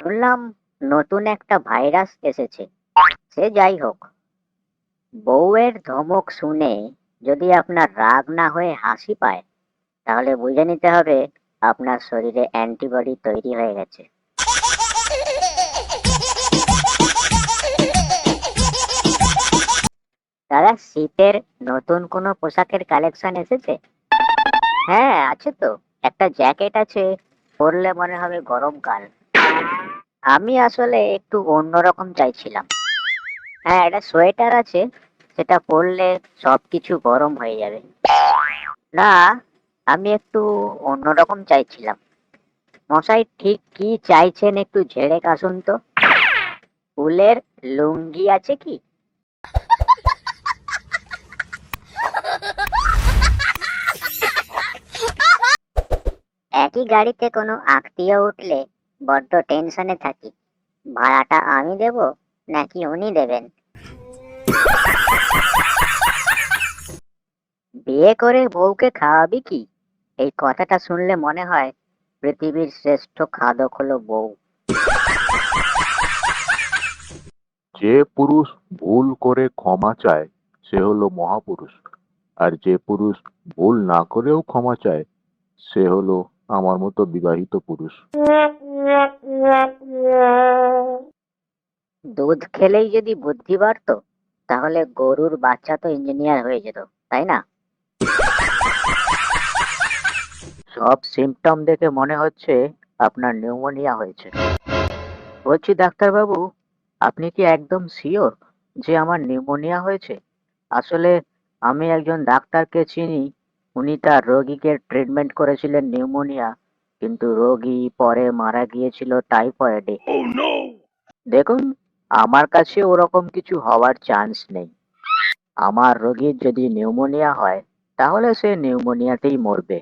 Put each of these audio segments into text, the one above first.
শুনলাম নতুন একটা ভাইরাস এসেছে। সে যাই হোক, বউয়ের ধমক শুনে যদি আপনার রাগ না হয়ে হাসি পায়, তাহলে বুঝে নিতে হবে আপনার শরীরে অ্যান্টিবডি তৈরি হয়ে গেছে। দাদা শীতের নতুন কোনো পোশাকের কালেকশন এসেছে? হ্যাঁ আছে তো। একটা জ্যাকেট আছে, পরলে মনে হবে গরমকাল। আমি আসলে একটু অন্যরকম চাইছিলাম। হ্যাঁ একটা সোয়েটার আছে, সেটা পরলে সবকিছু গরম হয়ে যাবে। না, আমি একটু অন্যরকম চাইছিলাম। মশাই ঠিক কি চাইছেন একটু ঝেড়ে কাশুন তো। ফুলের লুঙ্গি আছে কি? একই গাড়িতে কোনো আত্মীয় উঠলে বড্ড টেনশনে থাকি। ভাড়াটা আমি দেব নাকি উনি দেবেন? বিয়ে করে বউকে খাওয়াবি কি? এই কথাটা শুনলে মনে হয় পৃথিবীর শ্রেষ্ঠ খাদক হলো বউ। যে পুরুষ ভুল করে ক্ষমা চায়, সে হলো মহাপুরুষ। আর যে পুরুষ ভুল না করেও ক্ষমা চায়, সে হলো আমার মতো বিবাহিত পুরুষ। দুধ খেলেই যদি বুদ্ধি বাড়তো, তাহলে গরুর বাচ্চা তো ইঞ্জিনিয়ার হয়ে যেত, তাই না? সব সিমটম দেখে মনে হচ্ছে আপনার নিউমোনিয়া হয়েছে। বলছি, ডাক্তারবাবু, আপনি কি একদম শিওর যে আমার নিউমোনিয়া হয়েছে? আসলে আমি একজন ডাক্তারকে চিনি, উনি তার রোগীকে ট্রিটমেন্ট করেছিলেন নিউমোনিয়া কিন্তু রোগী পরে মারা গিয়েছিল টাইফয়েডে দেখুন আমার কাছে ওরকম কিছু হওয়ার চান্স নেই। আমার রোগীর যদি নিউমোনিয়া হয় তাহলে সে নিউমোনিয়াতেই মরবে।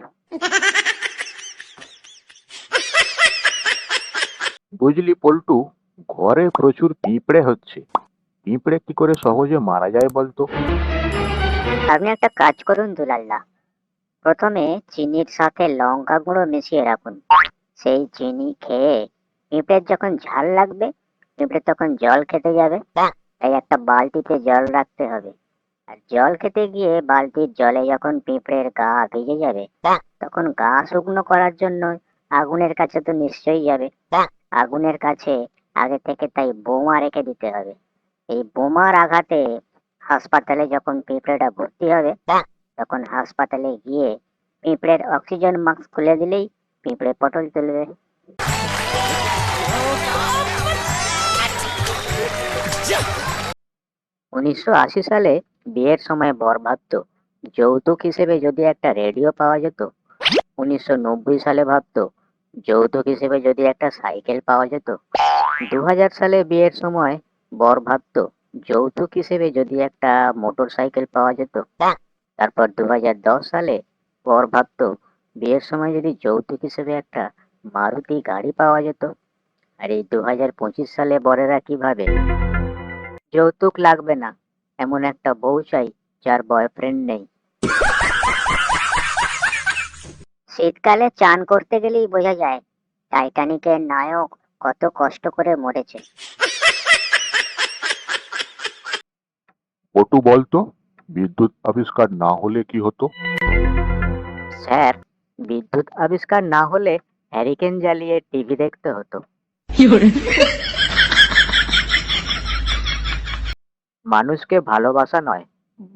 বুঝলি পল্টু ঘরে প্রচুর পিঁপড়ে হচ্ছে। পিঁপড়ে কি করে সহজে মারা যায় বলতো? আপনি একটা কাজ করুন দুলাল্লা। প্রথমে চিনির সাথে লঙ্কা গুঁড়ো মিশিয়ে রাখুন। সেই চিনি খেয়ে পিঁপড়ের যখন ঝাল লাগবে পিঁপড়ে তখন জল খেতে যাবে। তাই একটা বালতিতে জল রাখতে হবে। আর জল খেতে গিয়ে বালতির জলে যখন পিঁপড়ের গা ভিজে যাবে, তখন গা শুকনো করার জন্য আগুনের কাছে তো নিশ্চয়ই যাবে। আগুনের কাছে আগে থেকে তাই বোমা রেখে দিতে হবে। এই বোমার আঘাতে হাসপাতালে যখন পিঁপড়েটা ভর্তি হবে তখন হাসপাতালে গিয়ে পিঁপড়ের অক্সিজেন মাস্ক খুলে দিলেই পিঁপড়ে পটল তুলবে। উনিশশো আশি সালে বিয়ের সময় বর ভাবতো যৌতুক হিসেবে যদি একটা রেডিও পাওয়া যেত, উনিশশো নব্বই সালে ভাবতো যৌতুক হিসেবে যদি একটা সাইকেল পাওয়া যেত দু হাজার সালে বিয়ের সময় বর ভাবতো যৌতুক হিসেবে যদি একটা মোটর সাইকেল পাওয়া যেত তারপর দু হাজার দশ সালে বর ভাবতো বিয়ের সময় যদি যৌতুক হিসেবে একটা মারুতি গাড়ি পাওয়া যেত। আর এই দু হাজার পঁচিশ সালে বরেরা কীভাবে যৌতুক লাগবে না এমন একটা বউ চাই যার বয়ফ্রেন্ড নেই। শীতকালে চান করতে গেলেই বোঝা যায় টাইটানিকের নায়ক কত কষ্ট করে মরেছে। পটু বলতো বিদ্যুৎ আবিষ্কার না হলে কি হতো? স্যার বিদ্যুৎ আবিষ্কার না হলে হ্যারিকেন জ্বালিয়ে টিভি দেখতে হতো। মানুষকে ভালোবাসা নয়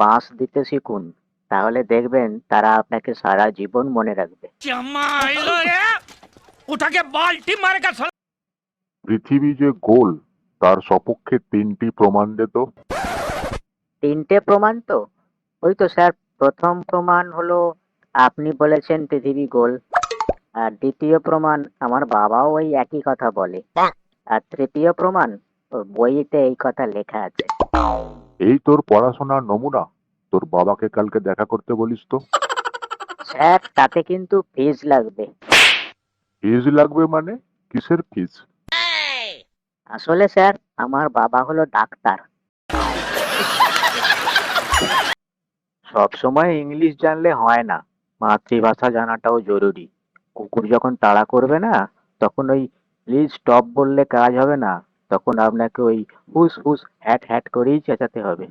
বাঁশ দিতে শিখুন তাহলে দেখবেন তারা আপনাকে সারা জীবন মনে রাখবে। পৃথিবী যে গোল তার সপক্ষে তিনটি প্রমাণ দিত তিনটে প্রমাণ তো? ওই তো স্যার প্রথম প্রমাণ হলো আপনি বলেছেন পৃথিবী গোল। আর দ্বিতীয় প্রমাণ আমার বাবাও ওই একই কথা বলে। আর তৃতীয় প্রমাণ ওর বইতে এই কথা লেখা আছে। এই তোর পড়াশোনার নমুনা? তোর বাবাকে কালকে দেখা করতে বলিস তো? স্যার তাতে কিন্তু ফিজ লাগবে। ফিজ লাগবে মানে? কিসের ফিজ? আসলে স্যার আমার বাবা হলো ডাক্তার। সব সময় ইংলিশ জানলে হয় না। মাতৃভাষা জানাটাও জরুরি। কুকুর যখন তাড়া করবে না, তখন ওই প্লিজ স্টপ বললে কাজ হবে না, তখন আপনাকে ওই হুস হুস, হ্যাট হ্যাট করেই চেঁচাতে হবে।